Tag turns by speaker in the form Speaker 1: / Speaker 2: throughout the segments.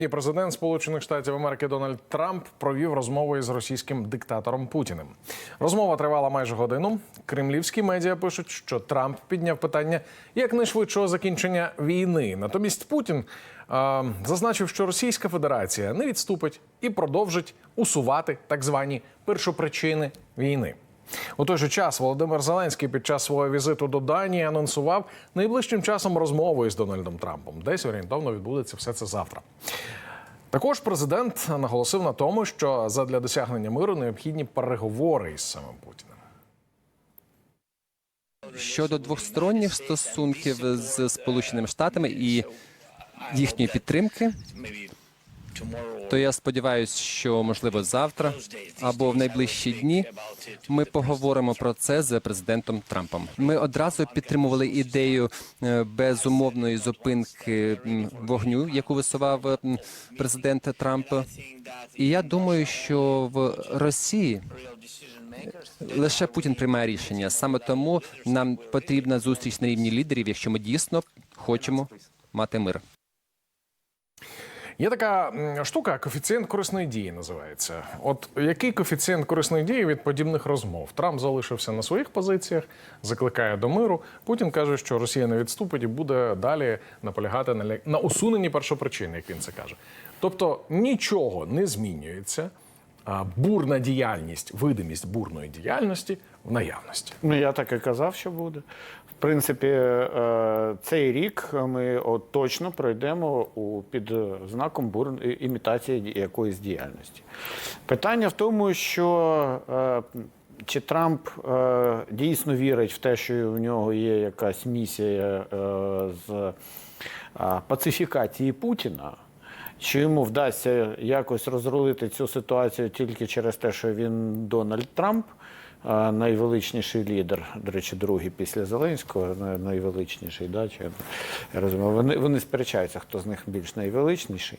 Speaker 1: І Президент Сполучених Штатів Америки Дональд Трамп провів розмову із російським диктатором Путіним. Розмова тривала майже годину. Кремлівські медіа пишуть, що Трамп підняв питання якнайшвидшого закінчення війни. Натомість Путін е, зазначив, що Російська Федерація не відступить і продовжить усувати так звані першопричини війни. У той же час Володимир Зеленський під час свого візиту до Данії анонсував найближчим часом розмову із Дональдом Трампом. Десь орієнтовно відбудеться все це завтра. Також президент наголосив на тому, що задля досягнення миру необхідні переговори із самим Путіним.
Speaker 2: щодо двосторонніх стосунків з Сполученими Штатами і їхньої підтримки, то я сподіваюся, що можливо завтра або в найближчі дні ми поговоримо про це з президентом Трампом. Ми одразу підтримували ідею е, безумовної зупинки вогню, яку висував президент Трамп. І я думаю, що в Росії лише Путін приймає рішення. Саме тому нам потрібна зустріч на рівні лідерів, якщо ми дійсно хочемо мати мир.
Speaker 1: Є така штука, коефіцієнт корисної дії називається. От який коефіцієнт корисної дії від подібних розмов? Трамп залишився на своїх позиціях, закликає до миру. Путін каже, що Росія не відступить і буде далі наполягати на, на усуненні першопричини, як він це каже. Тобто нічого не змінюється. Бурна діяльність, видимість бурної діяльності в наявності.
Speaker 3: Ну, я так і казав, що буде. В принципі, е, цей рік ми от точно пройдемо у під знаком бур імітації якоїсь діяльності. Питання в тому, що е, чи Трамп е, дійсно вірить в те, що в нього є якась місія з пацифікації Путіна. Чи йому вдасться якось розрулити цю ситуацію тільки через те, що він Дональд Трамп, найвеличніший лідер, до речі, другий після Зеленського, найвеличніший, да, чи, я розумію, вони, вони сперечаються, хто з них більш найвеличніший.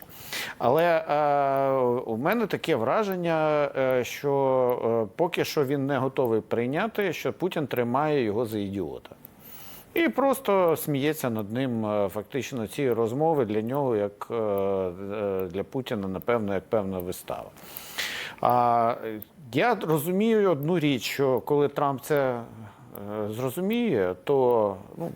Speaker 3: Але е, у мене таке враження, е, що е, поки що він не готовий прийняти, що Путін тримає його за ідіота. І просто сміється над ним. Е, Фактично, ці розмови для нього, як е, е, для Путіна, напевно, як певна вистава. А я розумію одну річ, що коли Трамп це зрозуміє, то ну,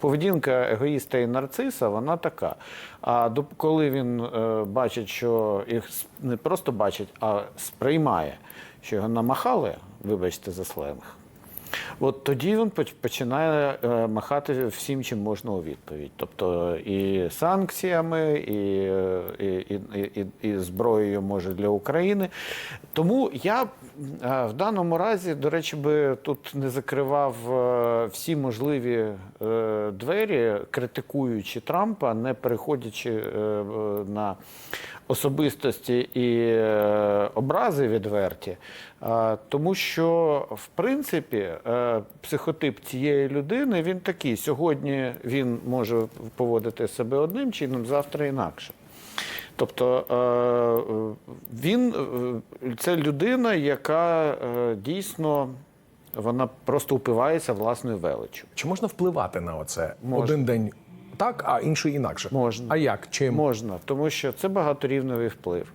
Speaker 3: поведінка егоїста і нарциса вона така. А коли він бачить, що їх не просто бачить, а сприймає, що його намахали, вибачте за сленг. От тоді він поч- починає е, махати всім, чим можна у відповідь. Тобто і санкціями, і, е, і, і, і, і зброєю може для України. Тому я е, в даному разі, до речі, би тут не закривав всі можливі двері, критикуючи Трампа, не переходячи на особистості і е, образи відверті, Е, тому що, в принципі, е, психотип цієї людини він такий. Сьогодні він може поводити себе одним чином, завтра інакше. Тобто він це людина, яка дійсно вона просто упивається власною величчю.
Speaker 1: Чи можна впливати на оце
Speaker 3: Можна.
Speaker 1: один день так, а інший інакше?
Speaker 3: Можна.
Speaker 1: А як? Чим?
Speaker 3: Можна, тому що це багаторівневий вплив.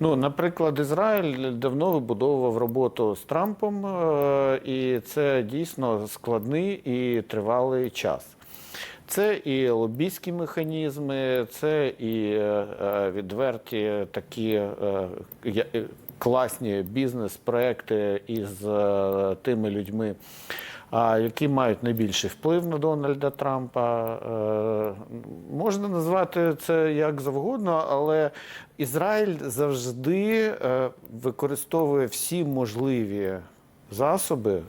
Speaker 3: Ну, наприклад, Ізраїль давно вибудовував роботу з Трампом, е, і це дійсно складний і тривалий час. Це і лобійські механізми, це і е, е, відверті такі класні бізнес-проекти із тими людьми, які мають найбільший вплив на Дональда Трампа. Е, Можна назвати це як завгодно, але Ізраїль завжди е, використовує всі можливі засоби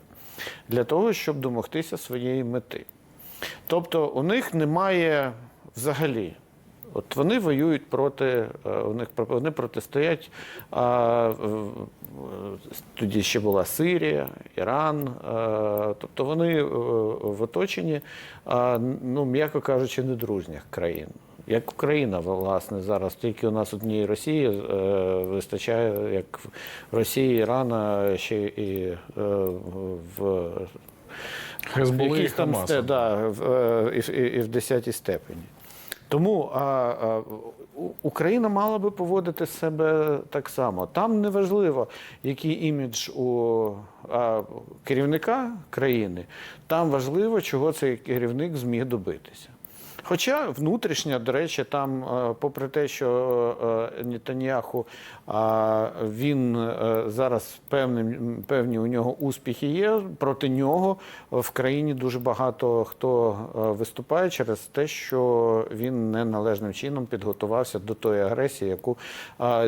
Speaker 3: для того, щоб домогтися своєї мети. Тобто у них немає взагалі. От вони воюють проти, е, у них про- вони протистоять. А, тоді ще була Сирія, Іран. е, Тобто вони е, в оточенні, а, ну, м'яко кажучи, недружніх країн. Як Україна, власне, зараз тільки у нас однієї Росії е, вистачає, як в Росії, Ірана, ще і е, в
Speaker 1: Хезболи
Speaker 3: якісь там
Speaker 1: Хамаса.
Speaker 3: да, в, е, і, і, і в 10 степені. Тому а, а, Україна мала би поводити себе так само. Там неважливо, який імідж у а, керівника країни, там важливо, чого цей керівник зміг добитися. Хоча внутрішня, до речі, там, е, попри те, що е, Нетаньяху він е, зараз певні, певні у нього успіхи є. Проти нього в країні дуже багато хто виступає через те, що він неналежним чином підготувався до тої агресії, яку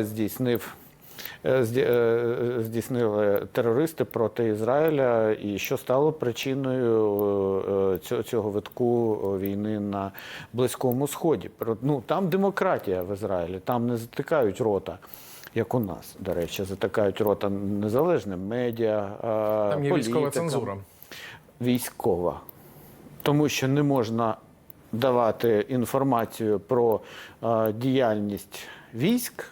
Speaker 3: здійснив. Е, е, Здійснили терористи проти Ізраїля, і що стало причиною е, цього, витку війни на Близькому Сході. Ну там демократія в Ізраїлі, там не затикають рота. Як у нас, до речі, затикають рота незалежним медіа.
Speaker 1: Там є військова цензура.
Speaker 3: Військова. Тому що не можна давати інформацію про діяльність військ.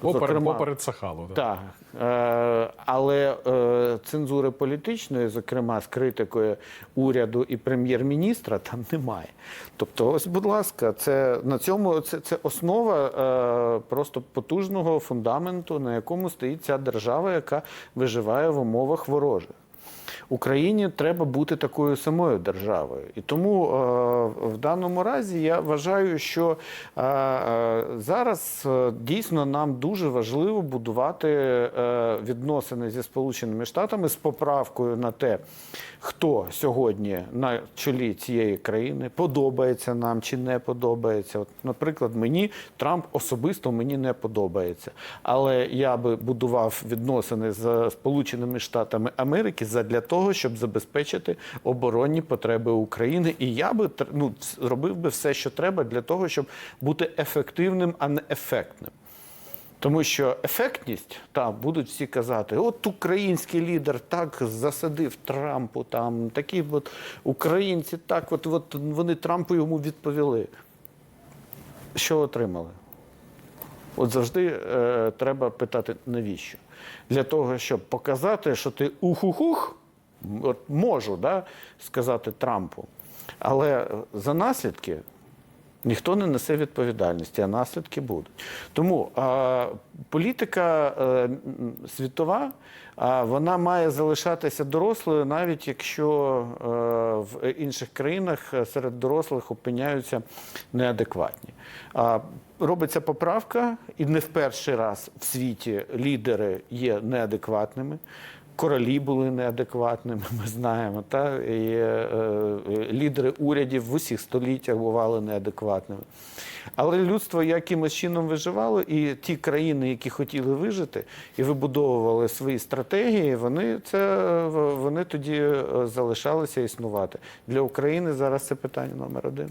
Speaker 1: Поперед, поперед Сахалу. Так.
Speaker 3: так. Е, але е, цензури політичної, зокрема з критикою уряду і прем'єр-міністра, там немає. Тобто, ось, будь ласка, це на цьому це, це основа е, просто потужного фундаменту, на якому стоїть ця держава, яка виживає в умовах ворожих. Україні треба бути такою самою державою. І тому е, в даному разі я вважаю, що е, е, зараз дійсно нам дуже важливо будувати відносини зі Сполученими Штатами з поправкою на те, хто сьогодні на чолі цієї країни подобається нам чи не подобається. От, наприклад, мені Трамп особисто мені не подобається. Але я би будував відносини з Сполученими Штатами Америки задля того, щоб забезпечити оборонні потреби України. І я би ну, зробив би все, що треба для того, щоб бути ефективним, а не ефектним. Тому що ефектність, та будуть всі казати, от український лідер так засадив Трампу, там такі от українці так, от, от вони Трампу йому відповіли. Що отримали? От завжди е, треба питати, навіщо? Для того, щоб показати, що ти ухухух, от можу да, сказати Трампу. Але за наслідки ніхто не несе відповідальності, а наслідки будуть. Тому е, політика е, м, світова, а вона має залишатися дорослою, навіть якщо е, в інших країнах е, серед дорослих опиняються неадекватні. А, робиться поправка, і не в перший раз в світі лідери є неадекватними. Королі були неадекватними, ми знаємо. Та? І, е, е, лідери урядів в усіх століттях бували неадекватними. Але людство якимось чином виживало, і ті країни, які хотіли вижити і вибудовували свої стратегії, вони, це, вони тоді е, залишалися існувати. Для України зараз це питання номер один.